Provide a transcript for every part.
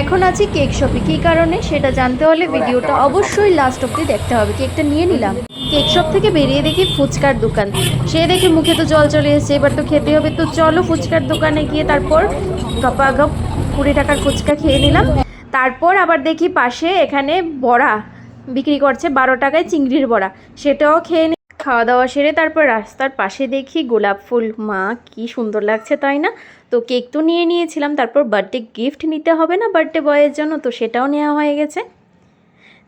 এখন আছি কেক শপে। কী কারণে? সেটা জানতে হলে ভিডিওটা অবশ্যই লাস্ট অব্দি দেখতে হবে। কেকটা নিয়ে নিলাম। কেক শপ থেকে বেরিয়ে দেখি ফুচকার দোকান। সে দেখে মুখে তো জল চলে এসেছে, এবার তো খেতে হবে। তো চলো ফুচকার দোকানে গিয়ে তারপর গপাগপ কুড়ি টাকার ফুচকা খেয়ে নিলাম। তারপর আবার দেখি পাশে এখানে বড়া বিক্রি করছে, বারো টাকায় চিংড়ির বড়া। সেটাও খেয়ে নি খাওয়া দাওয়া সেরে তারপর রাস্তার পাশে দেখি গোলাপ ফুল। মা, কি সুন্দর লাগছে, তাই না? তো কেক তো নিয়ে নিয়েছিলাম তারপর বার্থডে গিফট নিতে হবে না বার্থডে বয়ের জন্য তো সেটাও নেওয়া হয়ে গেছে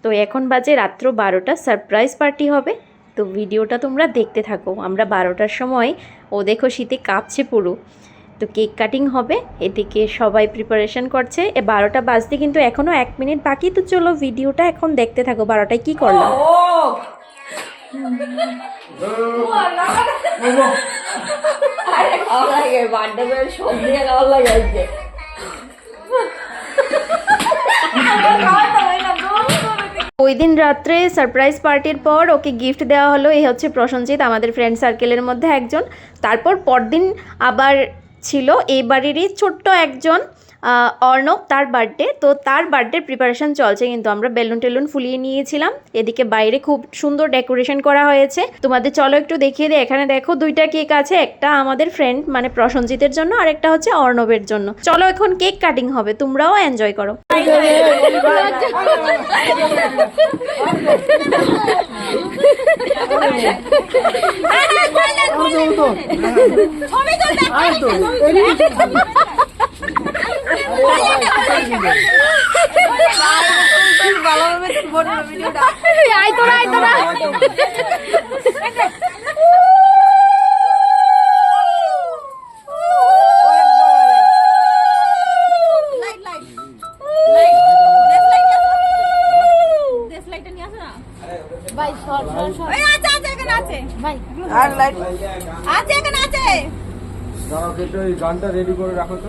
তো এখন বাজে রাত্র বারোটা সারপ্রাইজ পার্টি হবে তো ভিডিওটা তোমরা দেখতে থাকো আমরা বারোটার সময় ও দেখো শীতে কাঁপছে পুরো তো কেক কাটিং হবে এদিকে সবাই প্রিপারেশন করছে এ বারোটা বাজতে কিন্তু এখনও এক মিনিট বাকি তো চলো ভিডিওটা এখন দেখতে থাকো বারোটায় কী করলাম ওই দিন রাত্রে সারপ্রাইজ পার্টির পর ওকে গিফট দেওয়া হলো। এই হচ্ছে প্রসঞ্জিৎ, আমাদের ফ্রেন্ড সার্কেলের মধ্যে একজন। তারপর পরদিন আবার ছিল, এই বাড়িরই ছোট্ট একজন। অর্ণব তার বার্থডে তো তার বার্থডে প্রিপারেশন চলছে কিন্তু আমরা বেলুন টেলুন ফুলিয়ে নিয়েছিলাম এদিকে বাইরে খুব সুন্দর ডেকোরেশন করা হয়েছে তোমাদের চলো একটু দেখিয়ে দিই এখানে দেখো দুইটা কেক আছে একটা আমাদের ফ্রেন্ড মানে প্রসঞ্জিতের জন্য আর একটা হচ্ছে অর্ণবের জন্য চলো এখন কেক কাটিং হবে তোমরাও এনজয় করো দাঁড়াও একটু ওই গানটা রেডি করে রাখো তো।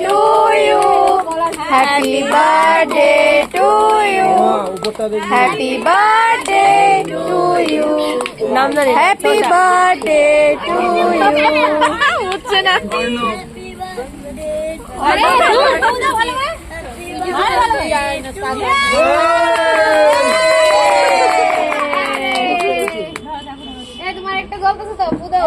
to you. Happy birthday to you. উপরটা দেখি Happy birthday to you. Happy birthday to you. হচ্ছে না তোমার একটা গল্প আছে তো বুদাও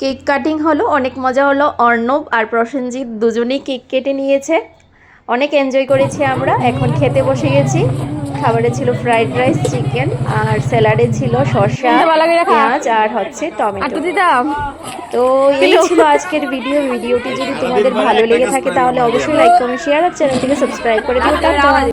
কেক কাটিং হলো অনেক মজা হলো। অর্ণব আর প্রসেনজিৎ দুজনেই কেক কেটে নিয়েছে। অনেক এনজয় করেছি আমরা। এখন খেতে বসে গেছি। খাবারে ছিল ফ্রাইড রাইস চিকেন আর স্যালাডে ছিল শসা পেঁয়াজ আর হচ্ছে টমেটো তো এই ছিল আজকের ভিডিও ভিডিওটি যদি তোমাদের ভালো লেগে থাকে তাহলে অবশ্যই লাইক কমেন্ট শেয়ার আর চ্যানেলটিকে সাবস্ক্রাইব করে দিও।